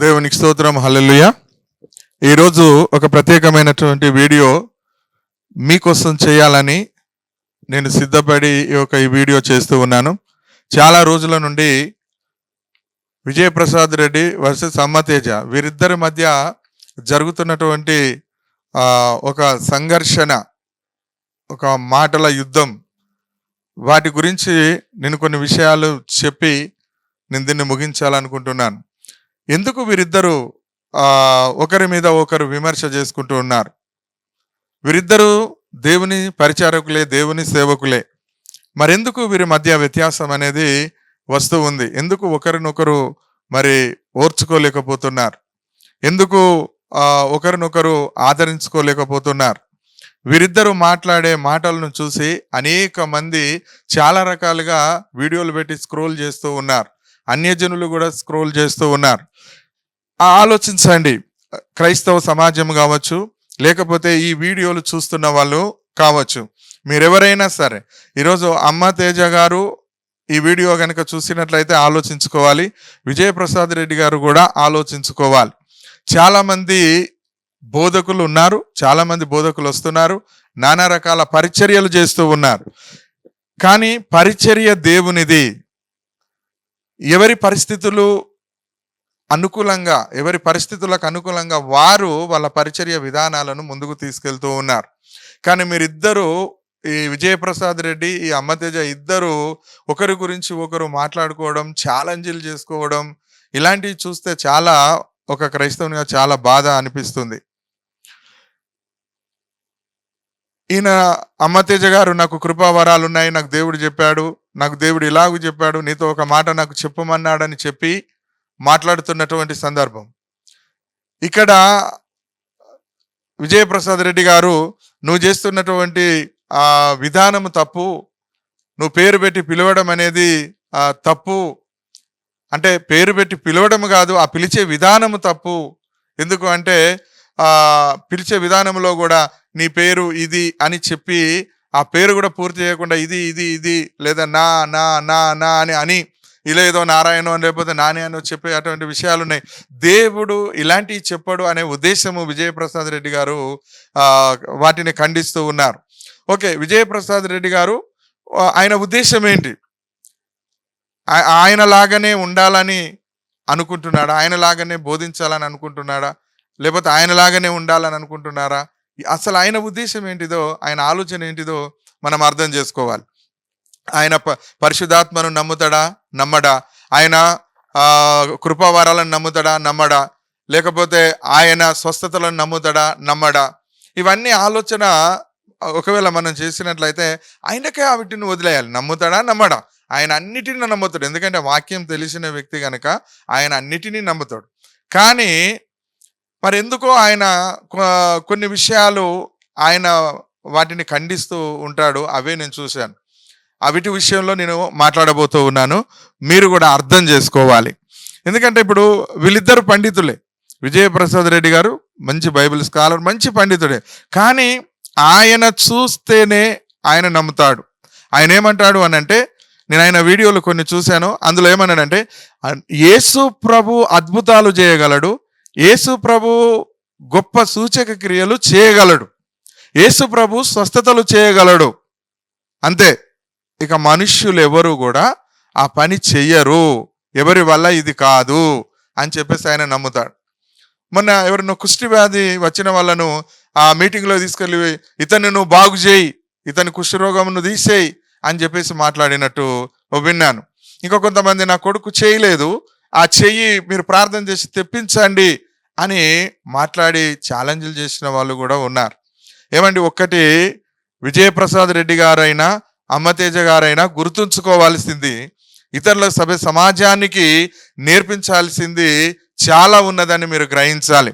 దేవునికి స్తోత్రం. హల్లెలూయ. ఈరోజు ఒక ప్రత్యేకమైనటువంటి వీడియో మీకోసం చేయాలని నేను సిద్ధపడి ఈ యొక్క ఈ వీడియో చేస్తూ ఉన్నాను. చాలా రోజుల నుండి విజయప్రసాద్ రెడ్డి వర్సెస్ అమ్మతేజ వీరిద్దరి మధ్య జరుగుతున్నటువంటి ఒక సంఘర్షణ ఒక మాటల యుద్ధం. వాటి గురించి నేను కొన్ని విషయాలు చెప్పి నేను దీన్ని ముగించాలనుకుంటున్నాను. ఎందుకు వీరిద్దరూ ఒకరి మీద ఒకరు విమర్శ చేసుకుంటూ ఉన్నారు? వీరిద్దరూ దేవుని పరిచారకులే దేవుని సేవకులే. మరెందుకు వీరి మధ్య వ్యత్యాసం అనేది వస్తూ ఉంది? ఎందుకు ఒకరినొకరు మరి ఓర్చుకోలేకపోతున్నారు? ఎందుకు ఒకరినొకరు ఆదరించుకోలేకపోతున్నారు? వీరిద్దరూ మాట్లాడే మాటలను చూసి అనేక మంది చాలా రకాలుగా వీడియోలు పెట్టి స్క్రోల్ చేస్తూ ఉన్నారు. అన్యజనులు కూడా స్క్రోల్ చేస్తూ ఉన్నారు. ఆ ఆలోచించండి. క్రైస్తవ సమాజం కావచ్చు లేకపోతే ఈ వీడియోలు చూస్తున్న వాళ్ళు కావచ్చు. మీరెవరైనా సరే ఈరోజు అమ్మ తేజ గారు ఈ వీడియో కనుక చూసినట్లయితే ఆలోచించుకోవాలి. విజయప్రసాద్ రెడ్డి గారు కూడా ఆలోచించుకోవాలి. చాలామంది బోధకులు ఉన్నారు చాలామంది బోధకులు వస్తున్నారు నానా రకాల పరిచర్యలు చేస్తూ ఉన్నారు. కానీ పరిచర్య దేవునిది. ఎవరి పరిస్థితులు అనుకూలంగా ఎవరి పరిస్థితులకు అనుకూలంగా వారు వాళ్ళ పరిచర్య విధానాలను ముందుకు తీసుకెళ్తూ ఉన్నారు. కానీ మీరిద్దరూ ఈ విజయప్రసాద్ రెడ్డి ఈ అమ్మతేజ ఇద్దరు ఒకరి గురించి ఒకరు మాట్లాడుకోవడం ఛాలెంజీలు చేసుకోవడం ఇలాంటివి చూస్తే చాలా ఒక క్రైస్తవునిగా చాలా బాధ అనిపిస్తుంది. ఈయన అమ్మతేజ గారు నాకు కృపావరాలు ఉన్నాయి నాకు దేవుడు చెప్పాడు నాకు దేవుడు ఇలాగూ చెప్పాడు నీతో ఒక మాట నాకు చెప్పమన్నాడని చెప్పి మాట్లాడుతున్నటువంటి సందర్భం. ఇక్కడ విజయప్రసాద్ రెడ్డి గారు నువ్వు చేస్తున్నటువంటి ఆ విధానము తప్పు నువ్వు పేరు పెట్టి పిలవడం అనేది తప్పు. అంటే పేరు పెట్టి పిలవడం కాదు ఆ పిలిచే విధానము తప్పు. ఎందుకు అంటే పిలిచే విధానంలో కూడా నీ పేరు ఇది అని చెప్పి ఆ పేరు కూడా పూర్తి చేయకుండా ఇది ఇది ఇది లేదా నా నా నా నా అని అని ఇలా ఏదో నారాయణ అని లేకపోతే నాని అని చెప్పే అటువంటి విషయాలు ఉన్నాయి. దేవుడు ఇలాంటివి చెప్పడు అనే ఉద్దేశము విజయప్రసాద్ రెడ్డి గారు వాటిని ఖండిస్తూ ఉన్నారు. ఓకే విజయప్రసాద్ రెడ్డి గారు ఆయన ఉద్దేశం ఏంటి? ఆయన లాగానే ఉండాలని అనుకుంటున్నాడా? ఆయన లాగానే బోధించాలని అనుకుంటున్నాడా? లేకపోతే ఆయన లాగానే ఉండాలని అనుకుంటున్నారా? అసలు ఆయన ఉద్దేశం ఏంటిదో ఆయన ఆలోచన ఏంటిదో మనం అర్థం చేసుకోవాలి. ఆయన ప- పరిశుద్ధాత్మను నమ్ముతాడా? నమ్మడా. ఆయన కృపావారాలను కృపావరాలను నమ్ముతాడా? నమ్మడా. లేకపోతే ఆయన స్వస్థతలను నమ్ముతాడా? నమ్మడా. ఇవన్నీ ఆలోచన ఒకవేళ మనం చేసినట్లయితే ఆయనకే ఆ వీటిని వదిలేయాలి. నమ్ముతాడా? నమ్మడా. ఆయన అన్నిటిని నమ్ముతాడు. ఎందుకంటే వాక్యం తెలిసిన వ్యక్తి కనుక ఆయన అన్నిటినీ నమ్ముతాడు. కానీ మరి ఎందుకో ఆయన కొన్ని విషయాలు ఆయన వాటిని ఖండిస్తూ ఉంటాడు. అవే నేను చూశాను. అవిటి విషయంలో నేను మాట్లాడబోతూ ఉన్నాను. మీరు కూడా అర్థం చేసుకోవాలి. ఎందుకంటే ఇప్పుడు వీళ్ళిద్దరు పండితులే. విజయప్రసాద్ రెడ్డి గారు మంచి బైబిల్ స్కాలర్ మంచి పండితుడే. కానీ ఆయన చూస్తేనే ఆయన నమ్ముతాడు. ఆయన ఏమంటాడు అని అంటే నేను ఆయన వీడియోలు కొన్ని చూశాను. అందులో ఏమన్నాడంటే యేసు ప్రభు అద్భుతాలు చేయగలడు. యేసు ప్రభు గొప్ప సూచక క్రియలు చేయగలడు. యేసు ప్రభు స్వస్థతలు చేయగలడు. అంతే. ఇక మనుష్యులు ఎవరు కూడా ఆ పని చెయ్యరు. ఎవరి వల్ల ఇది కాదు అని చెప్పేసి ఆయన నమ్ముతాడు. మొన్న ఎవరినో కుష్టి వ్యాధి వచ్చిన వాళ్ళను ఆ మీటింగ్లో తీసుకెళ్ళి ఇతన్ని నువ్వు బాగు చేయి ఇతని కుష్ఠరోగం రోగంను తీసేయి అని చెప్పేసి మాట్లాడినట్టు విన్నాను. ఇంకా కొంతమంది నా కొడుకు చేయలేదు. ఆ చెయ్యి మీరు ప్రార్థన చేసి తెప్పించండి అని మాట్లాడి ఛాలెంజ్లు చేసిన వాళ్ళు కూడా ఉన్నారు. ఏమండి ఒక్కటి విజయప్రసాద్ రెడ్డి గారైనా అమ్మతేజ గారైనా గుర్తుంచుకోవాల్సింది ఇతరుల సభ సమాజానికి నేర్పించాల్సింది చాలా ఉన్నదని మీరు గ్రహించాలి.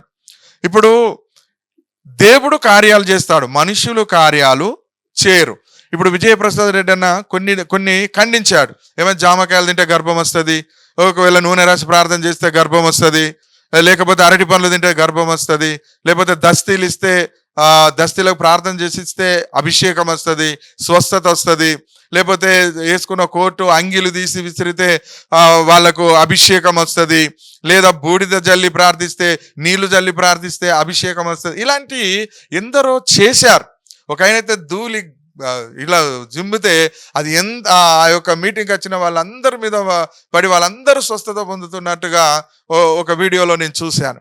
ఇప్పుడు దేవుడు కార్యాలు చేస్తాడు మనుషులు కార్యాలు చేయరు. ఇప్పుడు విజయప్రసాద్ రెడ్డి అన్న కొన్ని కొన్ని ఖండించాడు. ఏమైనా జామకాయలు తింటే గర్భం వస్తుంది ఒకవేళ నూనె రాసి ప్రార్థన చేస్తే గర్భం వస్తుంది లేకపోతే అరటి పండ్లు తింటే గర్భం వస్తుంది లేకపోతే దస్తీలు ఇస్తే ఆ దస్తీలకు ప్రార్థన చేసి ఇస్తే అభిషేకం వస్తుంది స్వస్థత వస్తుంది లేకపోతే వేసుకున్న కోటు అంగిలు తీసి విసిరితే వాళ్ళకు వాళ్ళకు అభిషేకం వస్తుంది లేదా బూడిద జల్లి ప్రార్థిస్తే నీళ్ళు జల్లి ప్రార్థిస్తే అభిషేకం వస్తుంది. ఇలాంటి ఎందరో చేశారు. ఒక ఆయనైతే ధూళి ఇలా జిమ్మితే అది ఎంత ఆ యొక్క మీటింగ్ వచ్చిన వాళ్ళందరి మీద పడి వాళ్ళందరూ స్వస్థత పొందుతున్నట్టుగా ఓ- ఒక వీడియోలో నేను చూశాను.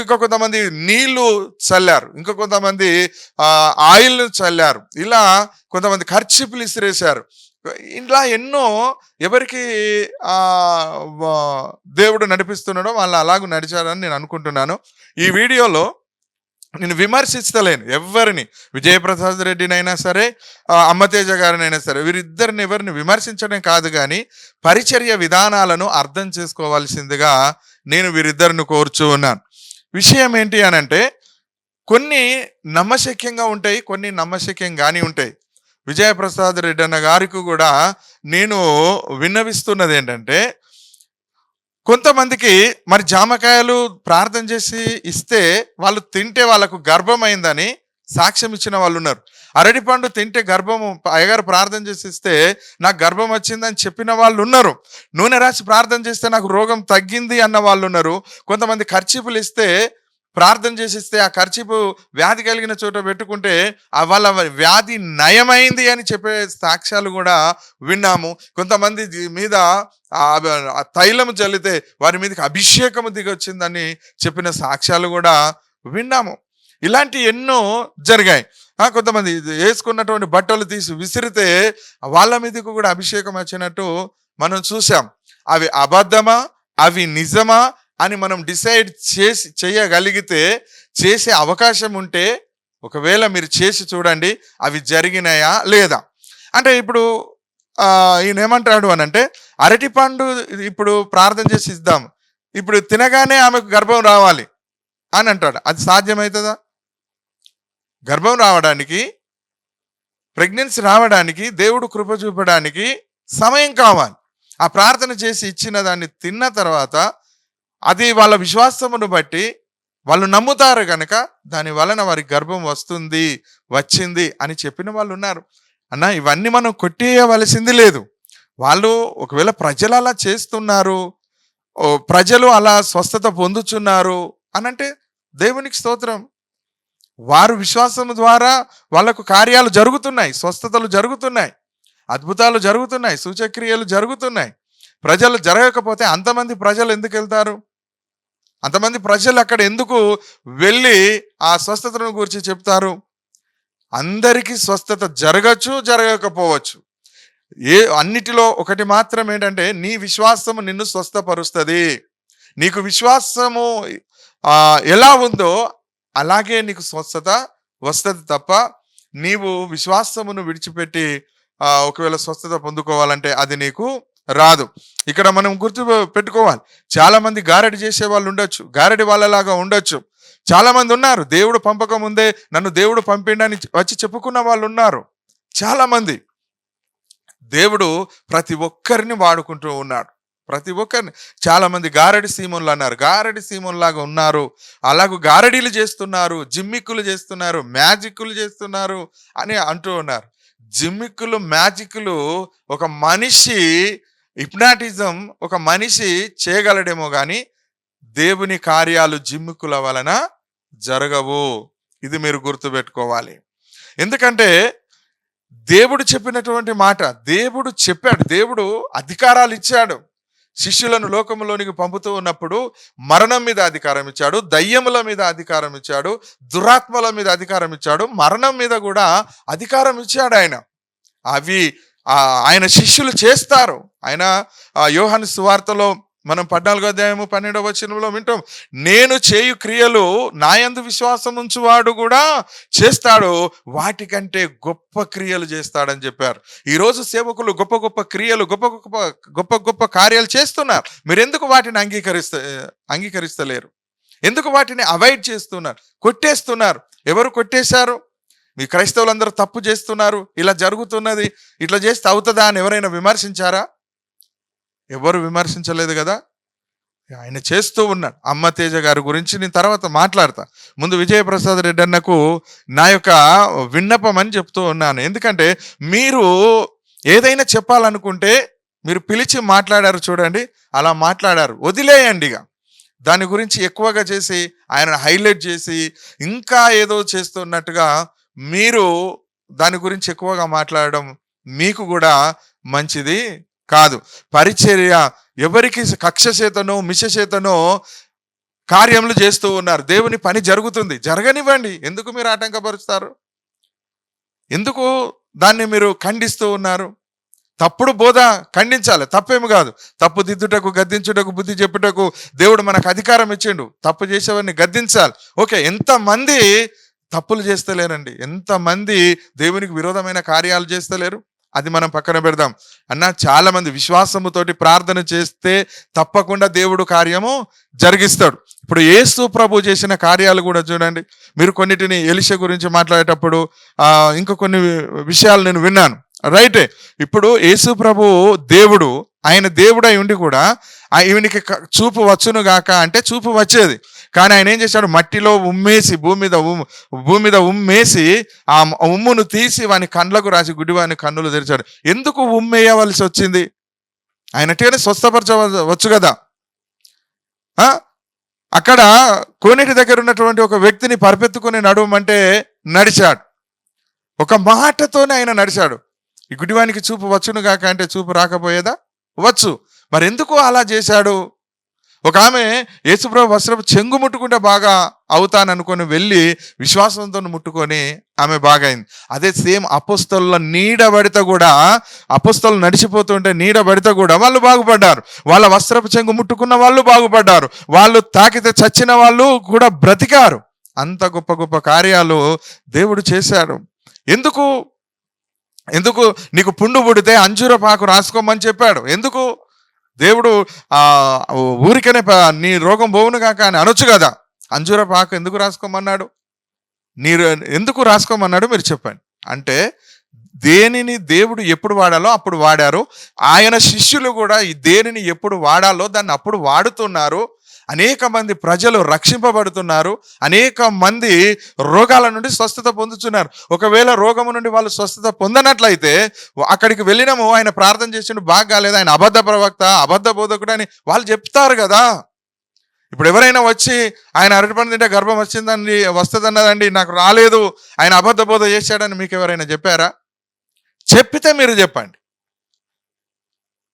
ఇంకా కొంతమంది నీళ్ళు చల్లారు. ఇంకా కొంతమంది ఆయిల్ను ఆయిల్ చల్లారు. ఇలా కొంతమంది ఖర్చిపులు ఇసిరేశారు. ఇలా ఎన్నో ఎవరికి దేవుడు నడిపిస్తున్నాడో వాళ్ళు అలాగూ నడిచారని నేను అనుకుంటున్నాను. ఈ వీడియోలో నేను విమర్శిస్తలేను ఎవరిని విజయప్రసాద్ రెడ్డినైనా సరే అమ్మతేజ గారినైనా సరే వీరిద్దరిని ఎవరిని విమర్శించడం కాదు కానీ పరిచర్య విధానాలను అర్థం చేసుకోవాల్సిందిగా నేను వీరిద్దరిని కోరుచూ ఉన్నాను. విషయం ఏంటి అని అంటే కొన్ని నమ్మశక్యంగా ఉంటాయి కొన్ని నమ్మశక్యం కానీ ఉంటాయి. విజయప్రసాద్ రెడ్డి అన్న గారికి కూడా నేను విన్నవిస్తున్నది ఏంటంటే కొంతమందికి మరి జామకాయలు ప్రార్థన చేసి ఇస్తే వాళ్ళు తింటే వాళ్ళకు గర్భమైందని సాక్ష్యం ఇచ్చిన వాళ్ళు ఉన్నారు అరటిపండు తింటే గర్భము అయ్యగారు ప్రార్థన చేసి ఇస్తే నాకు గర్భం వచ్చిందని చెప్పిన వాళ్ళు ఉన్నారు నూనె రాసి ప్రార్థన చేస్తే నాకు రోగం తగ్గింది అన్న వాళ్ళు ఉన్నారు కొంతమంది ఖర్చీపులు ఇస్తే ప్రార్థన చేసిస్తే ఆ ఖర్చీపు వ్యాధి కలిగిన చోట పెట్టుకుంటే వాళ్ళ వ్యాధి నయమైంది అని చెప్పే సాక్ష్యాలు కూడా విన్నాము. కొంతమంది మీద తైలం తైలము చల్లితే వారి మీదకి అభిషేకము దిగొచ్చిందని చెప్పిన సాక్ష్యాలు కూడా విన్నాము. ఇలాంటి ఎన్నో జరిగాయి. కొంతమంది ఇది వేసుకున్నటువంటి బట్టలు తీసి విసిరితే వాళ్ళ మీదకు కూడా అభిషేకం వచ్చినట్టు మనం చూసాం అవి అబద్ధమా? అవి నిజమా? అని మనం డిసైడ్ చేసి చేయగలిగితే చేసే అవకాశం ఉంటే ఒకవేళ మీరు చేసి చూడండి అవి జరిగినాయా లేదా? అంటే ఇప్పుడు ఈయన ఏమంటాడు అని అంటే అరటిపండు ఇప్పుడు ప్రార్థన చేసి ఇద్దాం. ఇప్పుడు తినగానే ఆమెకు గర్భం రావాలి అని అంటాడు. అది సాధ్యమవుతుందా? గర్భం రావడానికి ప్రెగ్నెన్సీ రావడానికి దేవుడు కృప చూపడానికి సమయం కావాలి. ఆ ప్రార్థన చేసి ఇచ్చిన దాన్ని తిన్న తర్వాత అది వాళ్ళ విశ్వాసమును బట్టి వాళ్ళు నమ్ముతారు కనుక దాని వలన వారి గర్భం వస్తుంది వచ్చింది అని చెప్పిన వాళ్ళు ఉన్నారు. అన్న ఇవన్నీ మనం కొట్టేయవలసింది లేదు. వాళ్ళు ఒకవేళ ప్రజలు అలా చేస్తున్నారు ప్రజలు అలా స్వస్థత పొందుచున్నారు అని అంటే దేవునికి స్తోత్రం. వారు విశ్వాసం ద్వారా వాళ్ళకు కార్యాలు జరుగుతున్నాయి స్వస్థతలు జరుగుతున్నాయి అద్భుతాలు జరుగుతున్నాయి సూచక్రియలు జరుగుతున్నాయి. ప్రజలు జరగకపోతే అంతమంది ప్రజలు ఎందుకు వెళ్తారు? అంతమంది ప్రజలు అక్కడ ఎందుకు వెళ్ళి ఆ స్వస్థతను గురించి చెప్తారు? అందరికీ స్వస్థత జరగచ్చు జరగకపోవచ్చు. ఏ అన్నిటిలో ఒకటి మాత్రం ఏంటంటే నీ విశ్వాసము నిన్ను స్వస్థపరుస్తుంది. నీకు విశ్వాసము ఎలా ఉందో అలాగే నీకు స్వస్థత వస్తుంది తప్ప నీవు విశ్వాసమును విడిచిపెట్టి ఒకవేళ స్వస్థత పొందుకోవాలంటే అది నీకు రాదు. ఇక్కడ మనం గుర్తు పెట్టుకోవాలి. చాలామంది గారడి చేసే వాళ్ళు ఉండొచ్చు. గారడి వాళ్ళలాగా ఉండొచ్చు. చాలామంది ఉన్నారు. దేవుడు పంపక ముందే నన్ను దేవుడు పంపిండని వచ్చి చెప్పుకున్న వాళ్ళు ఉన్నారు. చాలామంది దేవుడు ప్రతి ఒక్కరిని వాడుకుంటూ ఉన్నాడు. ప్రతి ఒక్కరిని. చాలామంది గారడి సీమన్లు అన్నారు. గారడి సీమన్లాగా ఉన్నారు. అలాగూ గారడీలు చేస్తున్నారు. జిమ్మిక్కులు చేస్తున్నారు. మ్యాజిక్లు చేస్తున్నారు అని అంటూ ఉన్నారు. జిమ్మిక్కులు మ్యాజిక్లు ఒక మనిషి హిప్నాటిజం ఒక మనిషి చేయగలడేమో కానీ దేవుని కార్యాలు జిమ్ముకుల వలన జరగవు. ఇది మీరు గుర్తుపెట్టుకోవాలి. ఎందుకంటే దేవుడు చెప్పినటువంటి మాట దేవుడు చెప్పాడు దేవుడు అధికారాలు ఇచ్చాడు. శిష్యులను లోకములోనికి పంపుతూ ఉన్నప్పుడు మరణం మీద అధికారం ఇచ్చాడు దయ్యముల మీద అధికారం ఇచ్చాడు దురాత్మల మీద అధికారం ఇచ్చాడు మరణం మీద కూడా అధికారం ఇచ్చాడు ఆయన. అవి ఆయన శిష్యులు చేస్తారు. ఆయన ఆ, యోహాను సువార్తలో మనం పద్నాలుగో అధ్యాయము పన్నెండవ వచనంలో వింటాం. నేను చేయు క్రియలు నాయందు విశ్వాసం ఉంచువాడు కూడా చేస్తాడు. వాటికంటే గొప్ప క్రియలు చేస్తాడని చెప్పారు. ఈరోజు సేవకులు గొప్ప గొప్ప క్రియలు గొప్ప గొప్ప గొప్ప గొప్ప కార్యాలు చేస్తున్నారు. మీరెందుకు వాటిని అంగీకరిస్త అంగీకరిస్తలేరు? ఎందుకు వాటిని అవాయిడ్ చేస్తున్నారు? కొట్టేస్తున్నారు. ఎవరు కొట్టేశారు? మీ క్రైస్తవులందరూ తప్పు చేస్తున్నారు ఇలా జరుగుతున్నది ఇట్లా చేస్తే అవుతుందా అని ఎవరైనా విమర్శించారా? ఎవరు విమర్శించలేదు కదా? ఆయన చేస్తూ ఉన్నాడు. అమ్మ తేజ గారి గురించి నేను తర్వాత మాట్లాడతా. ముందు విజయప్రసాద్ రెడ్డి అన్నకు నా యొక్క విన్నపం అని చెప్తూ ఉన్నాను. ఎందుకంటే మీరు ఏదైనా చెప్పాలనుకుంటే మీరు పిలిచి మాట్లాడారు చూడండి అలా మాట్లాడారు. వదిలేయండి ఇక. దాని గురించి ఎక్కువగా చేసి ఆయన హైలైట్ చేసి ఇంకా ఏదో చేస్తున్నట్టుగా మీరు దాని గురించి ఎక్కువగా మాట్లాడడం మీకు కూడా మంచిది కాదు. పరిచర్య ఎవరికి కక్ష చేతనో మిష చేతనో కార్యములు చేస్తూ ఉన్నారు. దేవుని పని జరుగుతుంది. జరగనివ్వండి. ఎందుకు మీరు ఆటంకపరుస్తారు? ఎందుకు దాన్ని మీరు ఖండిస్తూ ఉన్నారు? తప్పుడు బోధ ఖండించాలి. తప్పేమి కాదు. తప్పు దిద్దుటకు గద్దించుటకు బుద్ధి చెప్పుటకు దేవుడు మనకు అధికారం ఇచ్చిండు. తప్పు చేసేవాడిని గద్దించాలి. ఓకే ఎంతమంది తప్పులు చేస్తలేరండి ఎంతమంది దేవునికి విరోధమైన కార్యాలు చేస్తలేరు అది మనం పక్కన పెడదాం. అన్న చాలా మంది విశ్వాసముతోటి ప్రార్థన చేస్తే తప్పకుండా దేవుడు కార్యము జరిగిస్తాడు. ఇప్పుడు ఏసు ప్రభు చేసిన కార్యాలు కూడా చూడండి. మీరు కొన్నిటిని ఎలిష గురించి మాట్లాడేటప్పుడు ఇంకా కొన్ని విషయాలు నేను విన్నాను. రైటే ఇప్పుడు యేసు ప్రభు దేవుడు ఆయన దేవుడై ఉండి కూడా ఆ ఈవినికి చూపు వచ్చును గాక అంటే చూపు వచ్చేది. కానీ ఆయన ఏం చేశాడు? మట్టిలో ఉమ్మేసి భూమి మీద ఉమ్ భూమి మీద ఉమ్మేసి ఆ ఉమ్మును తీసి వాని కండ్లకు రాసి గుడి వాని కన్నులు తెరిచాడు. ఎందుకు ఉమ్మేయవలసి వచ్చింది? ఆయనట్టుగానే స్వస్థపరచవచ్చు కదా. అక్కడ కోనేటి దగ్గర ఉన్నటువంటి ఒక వ్యక్తిని పరిపెత్తుకుని నడవమంటే నడిచాడు. ఒక మాటతోనే ఆయన నడిచాడు. ఈ గుడివానికి చూపు వచ్చును కాక అంటే చూపు రాకపోయేదా? వచ్చు. మరి ఎందుకు అలా చేశాడు? ఒక ఆమె యేసుప్రభు వస్త్రపు చెంగు ముట్టుకుంటే బాగా అవుతాననుకొని వెళ్ళి విశ్వాసంతో ముట్టుకొని ఆమె బాగైంది. అదే సేమ్ అపుస్తల నీడ పడితే కూడా అపుస్తలు నడిచిపోతుంటే నీడ పడితే కూడా వాళ్ళు బాగుపడ్డారు. వాళ్ళ వస్త్రపు చెంగు ముట్టుకున్న వాళ్ళు బాగుపడ్డారు. వాళ్ళు తాకితే చచ్చిన వాళ్ళు కూడా బ్రతికారు. అంత గొప్ప గొప్ప కార్యాలు దేవుడు చేశాడు. ఎందుకు? ఎందుకు నీకు పుండు పుడితే అంజూర పాకు రాసుకోమని చెప్పాడు. ఎందుకు? దేవుడు ఆ ఊరికనే నీ రోగం పోవును కాక అని అనొచ్చు కదా. అంజూర పాక ఎందుకు రాసుకోమన్నాడు? మీరు ఎందుకు రాసుకోమన్నాడు మీరు చెప్పండి. అంటే దేనిని దేవుడు ఎప్పుడు వాడాలో అప్పుడు వాడారు. ఆయన శిష్యులు కూడా ఈ దేనిని ఎప్పుడు వాడాలో దాన్ని అప్పుడు వాడుతున్నారు. అనేక మంది ప్రజలు రక్షింపబడుతున్నారు. అనేక మంది రోగాల నుండి స్వస్థత పొందుతున్నారు ఒకవేళ రోగము నుండి వాళ్ళు స్వస్థత పొందనట్లయితే అక్కడికి వెళ్ళినాము ఆయన ప్రార్థన చేసిండు బాగా కాలేదు ఆయన అబద్ధ ప్రవక్త అబద్ధ బోధకుడు అని వాళ్ళు చెప్తారు కదా. ఇప్పుడు ఎవరైనా వచ్చి ఆయన అరటిపండు తింటే గర్భం వచ్చిందండి వస్తుందన్నదండి నాకు రాలేదు ఆయన అబద్ధ బోధ చేశాడని మీకు ఎవరైనా చెప్పారా? చెప్పితే మీరు చెప్పండి.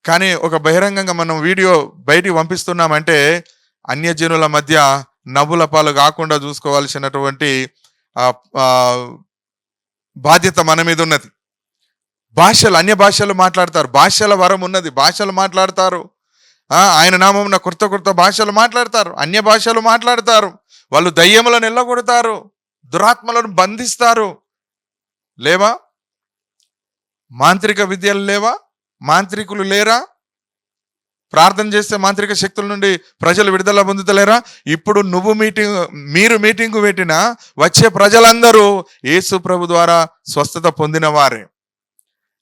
కానీ ఒక బహిరంగంగా మనం వీడియో బయటికి పంపిస్తున్నామంటే అన్యజనుల మధ్య నవ్వుల పాలు కాకుండా చూసుకోవాల్సినటువంటి బాధ్యత మన మీద ఉన్నది. భాషలు అన్య భాషలు మాట్లాడతారు. భాషల వరం ఉన్నది. భాషలు మాట్లాడతారు. ఆయన నామం కొత్త కొత్త భాషలు మాట్లాడతారు. అన్య భాషలు మాట్లాడతారు. వాళ్ళు దయ్యములను ఎల్లగొడతారు. దురాత్మలను బంధిస్తారు. లేవా? మాంత్రిక విద్యలు లేవా? మాంత్రికులు లేరా? ప్రార్థన చేస్తే మాంత్రిక శక్తుల నుండి ప్రజలు విడుదల పొందుతలేరా? ఇప్పుడు నువ్వు మీటింగ్ మీరు మీటింగ్ పెట్టినా వచ్చే ప్రజలందరూ యేసు ప్రభు ద్వారా స్వస్థత పొందిన వారే.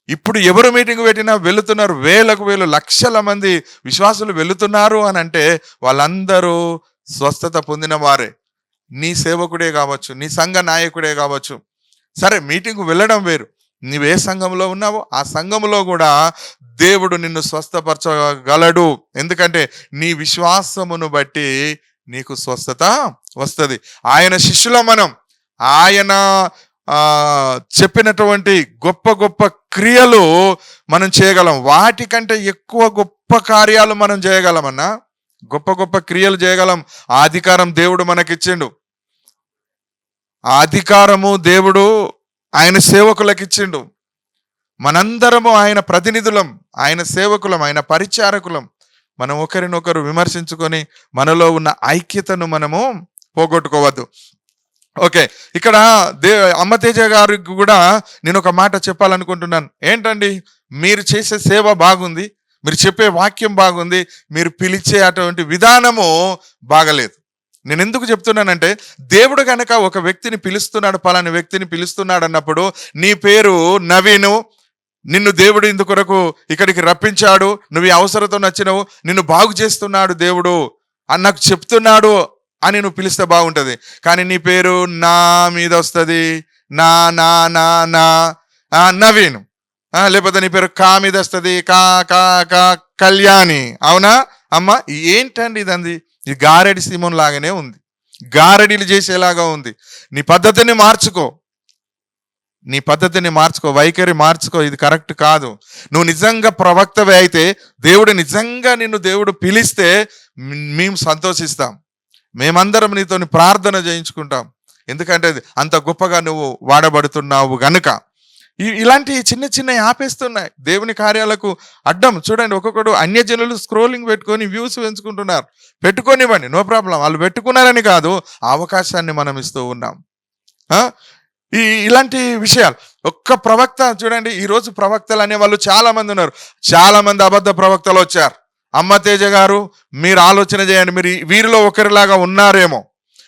ఇప్పుడు ఎవరు మీటింగ్ పెట్టినా వెళుతున్నారు వేలకు వేలు లక్షల మంది విశ్వాసులు వెళుతున్నారు అని అంటే వాళ్ళందరూ స్వస్థత పొందిన వారే. నీ సేవకుడే కావచ్చు నీ సంఘ నాయకుడే కావచ్చు. సరే మీటింగ్ వెళ్ళడం వేరు. నీవే సంఘంలో ఉన్నావో ఆ సంఘంలో కూడా దేవుడు నిన్ను స్వస్థపరచగలడు. ఎందుకంటే నీ విశ్వాసమును బట్టి నీకు స్వస్థత వస్తుంది. ఆయన శిష్యుల మనం. ఆయన చెప్పినటువంటి గొప్ప గొప్ప క్రియలు మనం చేయగలం. వాటికంటే ఎక్కువ గొప్ప కార్యాలు మనం చేయగలమన్నా గొప్ప గొప్ప క్రియలు చేయగలం. ఆ అధికారం దేవుడు మనకిచ్చిండు. ఆ అధికారము దేవుడు ఆయన సేవకులకు ఇచ్చిండు. మనందరము ఆయన ప్రతినిధులం ఆయన సేవకులం ఆయన పరిచారకులం. మనం ఒకరినొకరు విమర్శించుకొని మనలో ఉన్న ఐక్యతను మనము పోగొట్టుకోవద్దు. ఓకే ఇక్కడ దే అమ్మతేజ గారికి కూడా నేను ఒక మాట చెప్పాలనుకుంటున్నాను. ఏంటండి? మీరు చేసే సేవ బాగుంది మీరు చెప్పే వాక్యం బాగుంది మీరు పిలిచే అటువంటి విధానము బాగలేదు. నేను ఎందుకు చెప్తున్నానంటే దేవుడు కనుక ఒక వ్యక్తిని పిలుస్తున్నాడు పలాని వ్యక్తిని పిలుస్తున్నాడు అన్నప్పుడు నీ పేరు నవీను నిన్ను దేవుడు ఇందుకొరకు ఇక్కడికి రప్పించాడు నువ్వు ఈ అవసరంతో నచ్చినవు నిన్ను బాగు చేస్తున్నాడు దేవుడు అని నాకు చెప్తున్నాడు అని నువ్వు పిలిస్తే బాగుంటుంది. కానీ నీ పేరు నా మీద వస్తుంది. నా నా నా నా నవీను. నవీన్ లేకపోతే నీ పేరు కా మీద వస్తుంది. కా కా కా కళ్యాణి. అవునా? అమ్మ ఏంటండి ఇదంది? ఇది గారెడి సీమం లాగానే ఉంది. గారడీలు చేసేలాగా ఉంది. నీ పద్ధతిని మార్చుకో. నీ పద్ధతిని మార్చుకో. వైఖరి మార్చుకో. ఇది కరెక్ట్ కాదు. నువ్వు నిజంగా ప్రవక్తవే అయితే దేవుడు నిజంగా నిన్ను దేవుడు పిలిస్తే మేము సంతోషిస్తాం. మేమందరం నీతో ప్రార్థన చేయించుకుంటాం. ఎందుకంటే అది అంత గొప్పగా నువ్వు వాడబడుతున్నావు గనుక. ఇలాంటి చిన్న చిన్న ఆపేస్తున్నాయి. దేవుని కార్యాలకు అడ్డం. చూడండి ఒక్కొక్కడు అన్యజనులు స్క్రోలింగ్ పెట్టుకొని వ్యూస్ పెంచుకుంటున్నారు. పెట్టుకోనివ్వండి నో ప్రాబ్లం వాళ్ళు పెట్టుకున్నారని కాదు ఆ అవకాశాన్ని మనం ఇస్తూ ఉన్నాం. ఈ ఇలాంటి విషయాలు. ఒక్క ప్రవక్త చూడండి ఈరోజు ప్రవక్తలు అనే వాళ్ళు చాలా మంది ఉన్నారు. చాలా మంది అబద్ధ ప్రవక్తలు వచ్చారు. అమ్మ తేజ గారు మీరు ఆలోచన చేయండి. మీరు వీరిలో ఒకరిలాగా ఉన్నారేమో.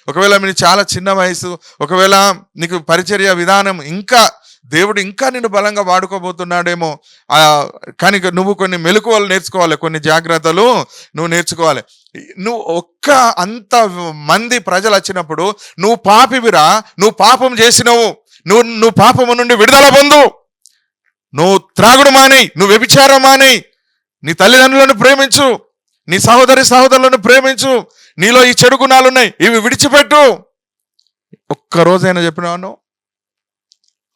ఒకవేళ మీరు చాలా చిన్న వయసు ఒకవేళ నీకు పరిచర్య విధానం ఇంకా దేవుడు ఇంకా నిన్ను బలంగా వాడుకోబోతున్నాడేమో. ఆ, కానీ నువ్వు కొన్ని మెలకువలు నేర్చుకోవాలి కొన్ని జాగ్రత్తలు నువ్వు నేర్చుకోవాలి. నువ్వు ఒక్క అంత మంది ప్రజలు వచ్చినప్పుడు నువ్వు పాపివిరా నువ్వు పాపం చేసినవు నువ్వు నువ్వు పాపము నుండి విడుదల పొందు. నువ్వు త్రాగుడు మానేయి నువ్వు వ్యభిచారం మానేయి నీ తల్లిదండ్రులను ప్రేమించు నీ సహోదరి సహోదరులను ప్రేమించు నీలో ఈ చెడు గుణాలు ఉన్నాయి ఇవి విడిచిపెట్టు. ఒక్క రోజైనా చెప్పినావు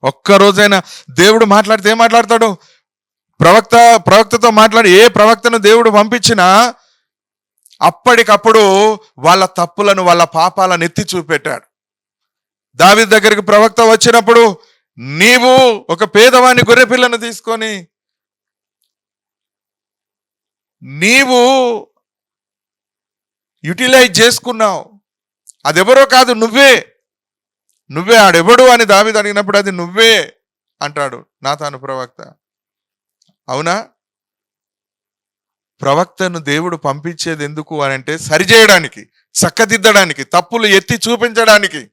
ఒక్క రోజైనా దేవుడు మాట్లాడితే ఏం మాట్లాడతాడు? ప్రవక్త ప్రవక్తతో మాట్లాడి ఏ ప్రవక్తను దేవుడు పంపించినా అప్పటికప్పుడు వాళ్ళ తప్పులను వాళ్ళ పాపాలను ఎత్తి చూపెట్టాడు. దావి దగ్గరికి ప్రవక్త వచ్చినప్పుడు నీవు ఒక పేదవాని గొర్రెపిల్లను తీసుకొని నీవు యూటిలైజ్ చేసుకున్నావు. అదెవరో కాదు నువ్వే. నువ్వే ఆడెవడు అని దావి అడిగినప్పుడు అది నువ్వే అంటాడు నా తాను ప్రవక్త. అవునా? ప్రవక్తను దేవుడు పంపించేది ఎందుకు అని అంటే సరిచేయడానికి చక్కదిద్దడానికి తప్పులు ఎత్తి చూపించడానికి.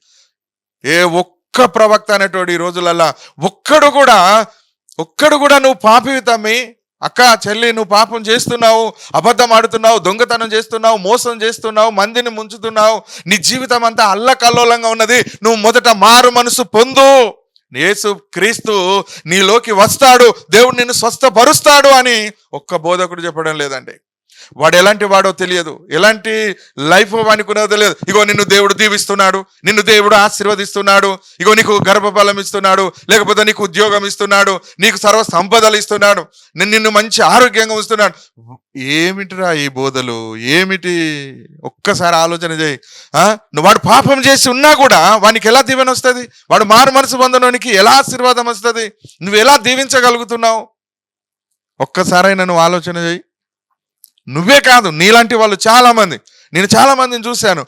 ఏ ఒక్క ప్రవక్త అనేటోడు ఈ రోజులల్లా ఒక్కడు కూడా ఒక్కడు కూడా నువ్వు పాపివి తమ్మి అక్క చెల్లి నువ్వు పాపం చేస్తున్నావు అబద్ధం ఆడుతున్నావు దొంగతనం చేస్తున్నావు మోసం చేస్తున్నావు మందిని ముంచుతున్నావు నీ జీవితం అంతా అల్లకల్లోలంగా ఉన్నది. నువ్వు మొదట మారు మనసు పొందు. యేసు క్రీస్తు నీలోకి వస్తాడు దేవుడు నిన్ను స్వస్థపరుస్తాడు అని ఒక్క బోధకుడు చెప్పడం లేదండి. వాడు ఎలాంటి వాడో తెలియదు. ఎలాంటి లైఫ్ వానికున్నదో తెలియదు. ఇగో నిన్ను దేవుడు దీవిస్తున్నాడు. నిన్ను దేవుడు ఆశీర్వదిస్తున్నాడు. ఇగో నీకు గర్భఫలం ఇస్తున్నాడు. లేకపోతే నీకు ఉద్యోగం ఇస్తున్నాడు. నీకు సర్వ సంపదలు ఇస్తున్నాడు. నిన్ను నిన్ను మంచి ఆరోగ్యంగా ఉంచుతున్నాడు. ఏమిటిరా ఈ బోధలు? ఏమిటి? ఒక్కసారి ఆలోచన చేయి. నువ్వు వాడు పాపం చేసి ఉన్నా కూడా వానికి ఎలా దీవెన వస్తుంది? వాడు మారు మనసు పొందడానికి ఎలా ఆశీర్వాదం వస్తుంది? నువ్వు ఎలా దీవించగలుగుతున్నావు? ఒక్కసారైనా నువ్వు ఆలోచన చేయి. నువ్వే కాదు నీలాంటి వాళ్ళు చాలామంది. నేను చాలా మందిని చూశాను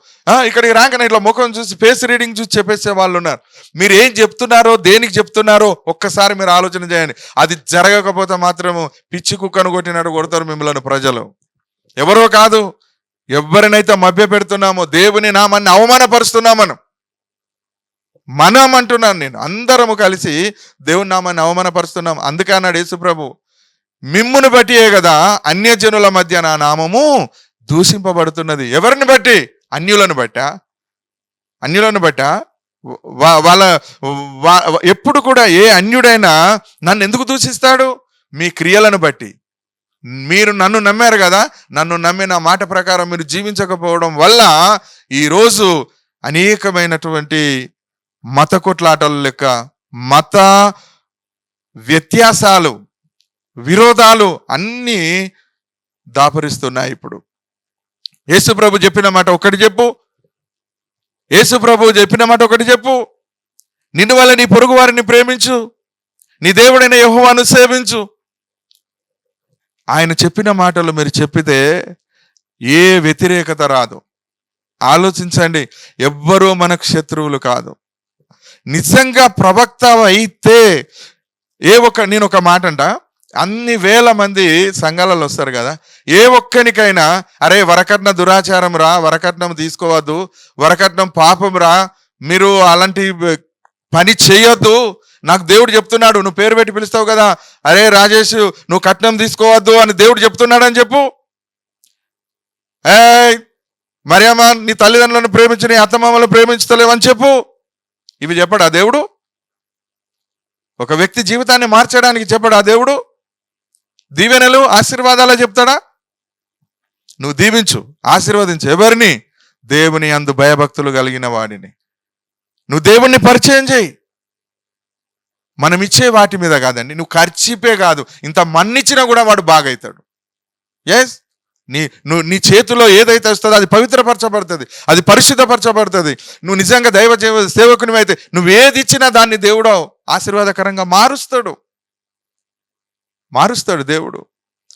ఇక్కడికి రాకనే ఇట్లా ముఖం చూసి ఫేస్ రీడింగ్ చూసి చెప్పేసే వాళ్ళు ఉన్నారు. మీరు ఏం చెప్తున్నారో దేనికి చెప్తున్నారో ఒక్కసారి మీరు ఆలోచన చేయండి. అది జరగకపోతే మాత్రము పిచ్చి కుక్కను కొట్టినట్టు కొడతారు మిమ్మల్ని ప్రజలు. ఎవరో కాదు ఎవరినైతే మభ్య పెడుతున్నామో దేవుని నామాన్ని అవమానపరుస్తున్నాం మనం మనం అంటున్నాను నేను. అందరము కలిసి దేవుని నామాన్ని అవమానపరుస్తున్నాం. అందుకే అన్నాడు యేసుప్రభు మిమ్మును బట్టియే కదా అన్యజనుల మధ్య నా నామము దూషింపబడుతున్నది. ఎవరిని బట్టి? అన్యులను బట్టా. అన్యులను బట్టా. వా- వాళ్ళ ఎప్పుడు కూడా ఏ అన్యుడైనా నన్ను ఎందుకు దూషిస్తాడు? మీ క్రియలను బట్టి. మీరు నన్ను నమ్మారు కదా? నన్ను నమ్మి నా మాట ప్రకారం మీరు జీవించకపోవడం వల్ల ఈరోజు అనేకమైనటువంటి మత కొట్లాటల లెక్క మత వ్యత్యాసాలు విరోధాలు అన్నీ దాపరిస్తున్నాయి ఇప్పుడు. యేసుప్రభు చెప్పిన మాట ఒకటి చెప్పు. యేసుప్రభు చెప్పిన మాట ఒకటి చెప్పు. నిన్ను వల్ల నీ పొరుగు వారిని ప్రేమించు. నీ దేవుడైన యహోవాను సేవించు. ఆయన చెప్పిన మాటలు మీరు చెప్పితే ఏ వ్యతిరేకత రాదు. ఆలోచించండి ఎవ్వరూ మనకు శత్రువులు కాదు. నిజంగా ప్రవక్త అయితే ఏ ఒక్క నేను ఒక మాట అంటా అన్ని వేల మంది సంఘాలలో వస్తారు కదా. ఏ ఒక్కనికైనా అరే వరకట్న దురాచారం రా వరకట్నం తీసుకోవద్దు వరకట్నం పాపం రా మీరు అలాంటి పని చేయొద్దు. నాకు దేవుడు చెప్తున్నాడు నువ్వు పేరు పెట్టి పిలుస్తావు కదా. అరే రాజేష్ నువ్వు కట్నం తీసుకోవద్దు అని దేవుడు చెప్తున్నాడు అని చెప్పు. ఏయ్ మరియమ్మ నీ తల్లిదండ్రులను ప్రేమించి నీ అత్తమామలను ప్రేమించలేవని చెప్పు. ఇవి చెప్పడా దేవుడు? ఒక వ్యక్తి జీవితాన్ని మార్చడానికి చెప్పడా దేవుడు? దీవెనలు ఆశీర్వాదాలు చెప్తాడా? నువ్వు దీవించు ఆశీర్వదించు. ఎవరిని? దేవుని అందు భయభక్తులు కలిగిన వాడిని. నువ్వు దేవుణ్ణి పరిచయం చేయి. మనం ఇచ్చే వాటి మీద కాదండి. నువ్వు ఖర్చిపే కాదు. ఇంత మన్నిచ్చినా కూడా వాడు బాగవుతాడు ఎస్ నీ నువ్వు నీ చేతిలో ఏదైతే వస్తుందో అది పవిత్రపరచబడుతుంది. అది పరిశుద్ధపరచబడుతుంది. నువ్వు నిజంగా దైవ సేవకునివైతే నువ్వు ఏది ఇచ్చినా దాన్ని దేవుడు ఆశీర్వాదకరంగా మారుస్తాడు. మారుస్తాడు దేవుడు.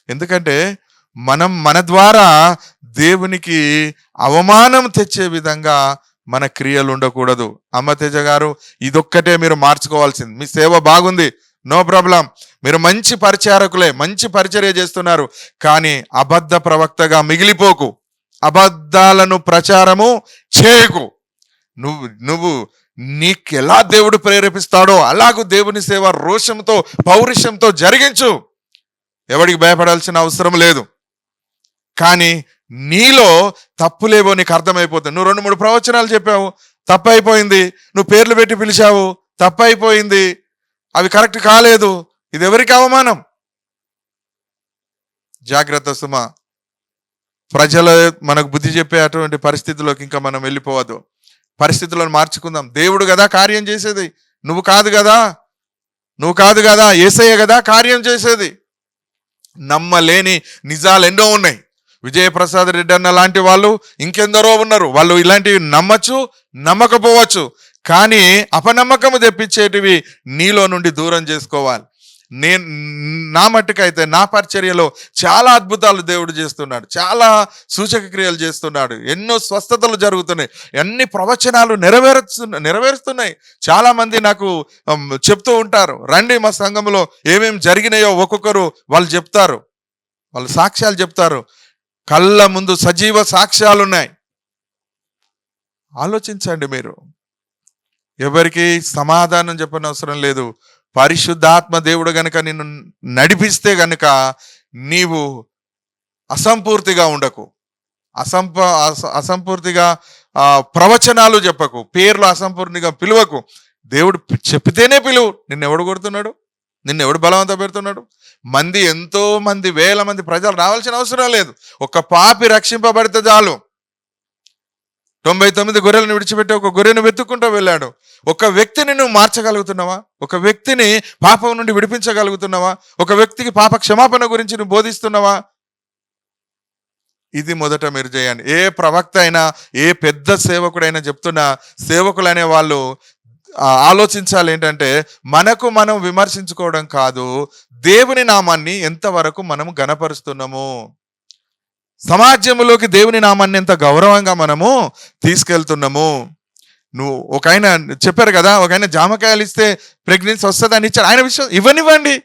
ఎందుకంటే మనం మన ద్వారా దేవునికి అవమానం తెచ్చే విధంగా మన క్రియలు ఉండకూడదు. అమ్మ తేజ గారు ఇదొక్కటే మీరు మార్చుకోవాల్సింది. మీ సేవ బాగుంది. No problem. మీరు మంచి పరిచారకులే మంచి పరిచర్య చేస్తున్నారు. కానీ అబద్ధ ప్రవక్తగా మిగిలిపోకు. అబద్ధాలను ప్రచారము చేయకు. నువ్వు నువ్వు నీకెలా దేవుడు ప్రేరేపిస్తాడో అలాగూ దేవుని సేవ రోషంతో పౌరుషంతో జరిగించు. ఎవడికి భయపడాల్సిన అవసరం లేదు. కానీ నీలో తప్పులేవో నీకు అర్థమైపోతుంది. నువ్వు రెండు మూడు ప్రవచనాలు చెప్పావు. తప్పు అయిపోయింది నువ్వు పేర్లు పెట్టి పిలిచావు. తప్పు అయిపోయింది అవి కరెక్ట్ కాలేదు. ఇది ఎవరికి అవమానం? జాగ్రత్త సుమ. ప్రజల మనకు బుద్ధి చెప్పే అటువంటి పరిస్థితిలోకి ఇంకా మనం వెళ్ళిపోవద్దు. పరిస్థితులను మార్చుకుందాం. దేవుడు కదా కార్యం చేసేది. నువ్వు కాదు కదా. నువ్వు కాదు కదా. ఏసయ్య కదా కార్యం చేసేది. నమ్మలేని నిజాలు ఎన్నో ఉన్నాయి. విజయప్రసాద్ రెడ్డి అన్న లాంటి వాళ్ళు ఇంకెందరో ఉన్నారు. వాళ్ళు ఇలాంటివి నమ్మచ్చు నమ్మకపోవచ్చు. కానీ అపనమ్మకము తెప్పించేటివి నీలో నుండి దూరం చేసుకోవాలి. నేను నా మట్టుకైతే నా పరిచర్యలో చాలా అద్భుతాలు దేవుడు చేస్తున్నాడు. చాలా సూచక క్రియలు చేస్తున్నాడు. ఎన్నో స్వస్థతలు జరుగుతున్నాయి. అన్ని ప్రవచనాలు నెరవేరుస్తు నెరవేరుస్తున్నాయి. చాలామంది నాకు చెప్తూ ఉంటారు. రండి మా సంఘంలో ఏమేమి జరిగినాయో ఒక్కొక్కరు వాళ్ళు చెప్తారు. వాళ్ళు సాక్ష్యాలు చెప్తారు. కళ్ళ ముందు సజీవ సాక్ష్యాలు ఉన్నాయి. ఆలోచించండి మీరు. ఎవరికి సమాధానం చెప్పని అవసరం లేదు. పరిశుద్ధాత్మ దేవుడు గనుక నిన్ను నడిపిస్తే గనుక నీవు అసంపూర్తిగా ఉండకు. అసంప అస- అసంపూర్తిగా ప్రవచనాలు చెప్పకు. పేర్లు అసంపూర్తిగా పిలువకు. దేవుడు చెప్తేనే పిలువు. నిన్నెవడు కొడుతున్నాడు? నిన్నెవడు బలవంత పెడుతున్నాడు? మంది ఎంతో మంది వేల మంది ప్రజలు రావాల్సిన అవసరం లేదు. ఒక పాపి రక్షింపబడితే చాలు. తొంభై తొమ్మిది గొర్రెలను విడిచిపెట్టి ఒక గొర్రెను వెతుక్కుంటూ వెళ్ళాడు. ఒక వ్యక్తిని నువ్వు మార్చగలుగుతున్నావా? ఒక వ్యక్తిని పాపం నుండి విడిపించగలుగుతున్నావా? ఒక వ్యక్తికి పాప క్షమాపణ గురించి నువ్వు బోధిస్తున్నావా? ఇది మొదట మీరు చేయండి. ఏ ప్రవక్త అయినా ఏ పెద్ద సేవకుడైనా చెప్తున్నా సేవకులు అనే వాళ్ళు ఆలోచించాలి ఏంటంటే మనకు మనం విమర్శించుకోవడం కాదు దేవుని నామాన్ని ఎంతవరకు మనం గనపరుస్తున్నాము సమాజంలోకి దేవుని నామాన్ని ఎంత గౌరవంగా మనము తీసుకెళ్తున్నాము. నువ్వు ఒక ఆయన చెప్పారు కదా ఒక ఆయన జామకాయలు ఇస్తే ప్రెగ్నెన్సీ వస్తుందని ఇచ్చారు. ఆయన విషయం ఇవ్వనివ్వండి.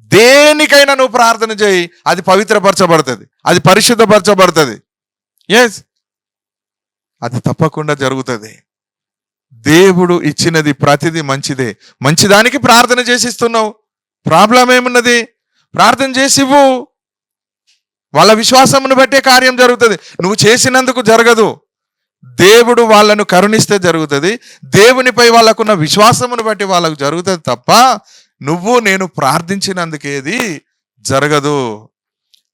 దేనికైనా నువ్వు ప్రార్థన చేయి అది పవిత్రపరచబడుతుంది అది పరిశుద్ధపరచబడుతుంది. ఎస్ అది తప్పకుండా జరుగుతుంది. దేవుడు ఇచ్చినది ప్రతిదీ మంచిదే. మంచిదానికి ప్రార్థన చేసిస్తున్నావు ప్రాబ్లం ఏమున్నది? ప్రార్థన చేసి ఇవ్వు. వాళ్ళ విశ్వాసమును బట్టే కార్యం జరుగుతుంది. నువ్వు చేసినందుకు జరగదు. దేవుడు వాళ్ళను కరుణిస్తే జరుగుతుంది. దేవునిపై వాళ్ళకున్న విశ్వాసమును బట్టి వాళ్ళకు జరుగుతుంది తప్ప నువ్వు నేను ప్రార్థించినందుకేది జరగదు.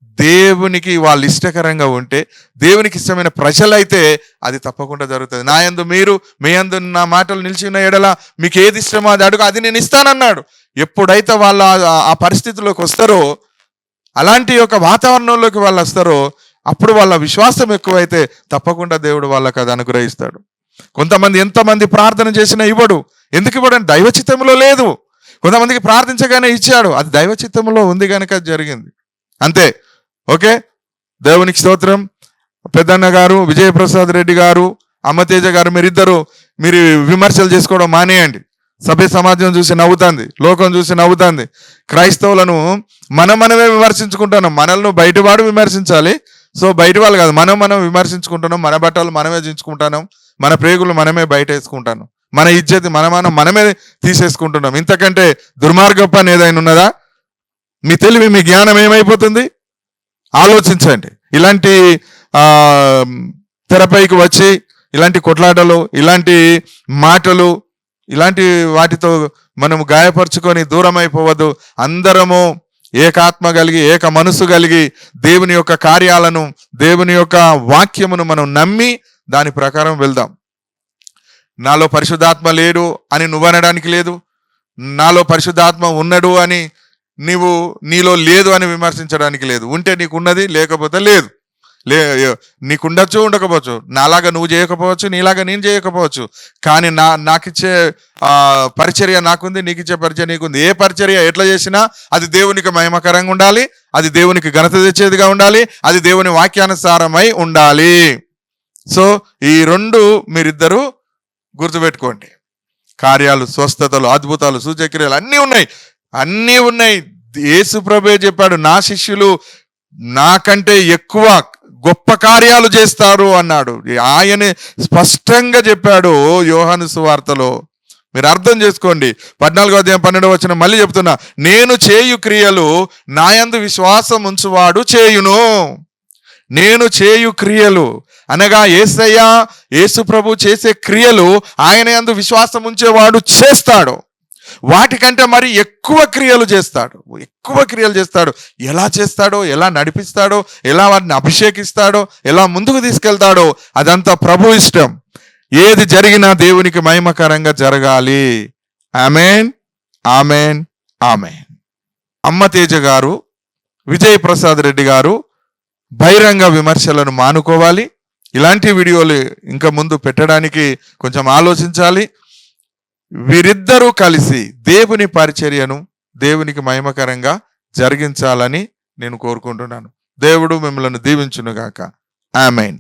దేవునికి వాళ్ళు ఇష్టకరంగా ఉంటే దేవునికి ఇష్టమైన ప్రజలైతే అది తప్పకుండా జరుగుతుంది. నా యందు మీరు మీ యందు నా మాటలు నిలిచిన ఎడల మీకు ఏది ఇష్టమో అది అడుగు అది నేను ఇస్తానన్నాడు. ఎప్పుడైతే వాళ్ళు ఆ- ఆ పరిస్థితిలోకి వస్తారో అలాంటి యొక్క వాతావరణంలోకి వాళ్ళు వస్తారో అప్పుడు వాళ్ళ విశ్వాసం ఎక్కువైతే తప్పకుండా దేవుడు వాళ్ళకి అది అనుగ్రహిస్తాడు. కొంతమంది ఎంతమంది ప్రార్థన చేసినా ఇవ్వడు. ఎందుకు ఇవ్వడం దైవ చిత్తంలో లేదు. కొంతమందికి ప్రార్థించగానే ఇచ్చాడు. అది దైవ చిత్తంలో ఉంది కనుక జరిగింది. అంతే. ఓకే? దేవునికి స్తోత్రం. పెద్దన్న గారు విజయప్రసాద్ రెడ్డి గారు అమ్మతేజ గారు మీరిద్దరు మీరు విమర్శలు చేసుకోవడం మానేయండి. సభ్య సమాజం చూసి నవ్వుతుంది లోకం చూసి నవ్వుతుంది. క్రైస్తవులను మనం మనమే విమర్శించుకుంటున్నాం. మనల్ని బయటవాడు విమర్శించాలి. సో బయట వాళ్ళు కాదు మనం మనం విమర్శించుకుంటున్నాం. మన బట్టలు మనమే దించుకుంటున్నాం మన ప్రేగులు మనమే బయట వేసుకుంటాను మన ఇజ్జతి మన మనం మనమే తీసేసుకుంటున్నాం. ఇంతకంటే దుర్మార్గ పని ఏదైనా ఉన్నదా? మీ తెలివి మీ జ్ఞానం ఏమైపోతుంది? ఆలోచించండి. ఇలాంటి తెరపైకి వచ్చి ఇలాంటి కొట్లాటలు ఇలాంటి మాటలు ఇలాంటి వాటితో మనము గాయపరుచుకొని దూరం అయిపోవద్దు అందరము ఏకాత్మ కలిగి ఏక మనసు కలిగి దేవుని యొక్క కార్యాలను దేవుని యొక్క వాక్యమును మనం నమ్మి దాని ప్రకారం వెళ్దాం. నాలో పరిశుద్ధాత్మ లేడు అని నువ్వనడానికి లేదు. నాలో పరిశుద్ధాత్మ ఉన్నాడు అని నీవు నీలో లేదు అని విమర్శించడానికి లేదు. ఉంటే నీకున్నది లేకపోతే లేదు. లే నీకు ఉండొచ్చు ఉండకపోవచ్చు. నాలాగా నువ్వు చేయకపోవచ్చు నీలాగా నేను చేయకపోవచ్చు. కానీ నా నాకిచ్చే పరిచర్య నాకుంది నీకు ఇచ్చే పరిచర్య నీకుంది. ఏ పరిచర్య ఎట్లా చేసినా అది దేవునికి మహిమకరంగా ఉండాలి అది దేవునికి ఘనత తెచ్చేదిగా ఉండాలి అది దేవుని వాక్యానుసారమై ఉండాలి. సో ఈ రెండు మీరిద్దరూ గుర్తుపెట్టుకోండి. కార్యాలు స్వస్థతలు అద్భుతాలు సూచక్రియలు అన్నీ ఉన్నాయి. అన్నీ ఉన్నాయి. యేసు ప్రభే చెప్పాడు నా శిష్యులు నాకంటే ఎక్కువ గొప్ప కార్యాలు చేస్తారు అన్నాడు. ఆయనే స్పష్టంగా చెప్పాడు యోహాను సువార్తలో. మీరు అర్థం చేసుకోండి. పద్నాలుగో అధ్యాయం పన్నెండవ వచ్చిన మళ్ళీ చెప్తున్నా. నేను చేయు క్రియలు నాయందు విశ్వాసం ఉంచువాడు చేయును. నేను చేయు క్రియలు. అనగా ఏసయ్య యేసు ప్రభు చేసే క్రియలు ఆయన యందు విశ్వాసం ఉంచేవాడు చేస్తాడు. వాటికంటే మరి ఎక్కువ క్రియలు చేస్తాడు. ఎక్కువ క్రియలు చేస్తాడు. ఎలా చేస్తాడో ఎలా నడిపిస్తాడో ఎలా వాటిని అభిషేకిస్తాడో ఎలా ముందుకు తీసుకెళ్తాడో అదంతా ప్రభు ఇష్టం. ఏది జరిగినా దేవునికి మహిమకరంగా జరగాలి. ఆమెన్. ఆమెన్. ఆమెన్. అమ్మ తేజ గారు విజయ్ ప్రసాద్ రెడ్డి గారు బహిరంగ విమర్శలను మానుకోవాలి. ఇలాంటి వీడియోలు ఇంకా ముందు పెట్టడానికి కొంచెం ఆలోచించాలి. వీరిద్దరూ కలిసి దేవుని పరిచర్యను దేవునికి మహిమకరంగా జరిగించాలని నేను కోరుకుంటున్నాను. దేవుడు మిమ్మల్ని దీవించునుగాక. ఆమెన్.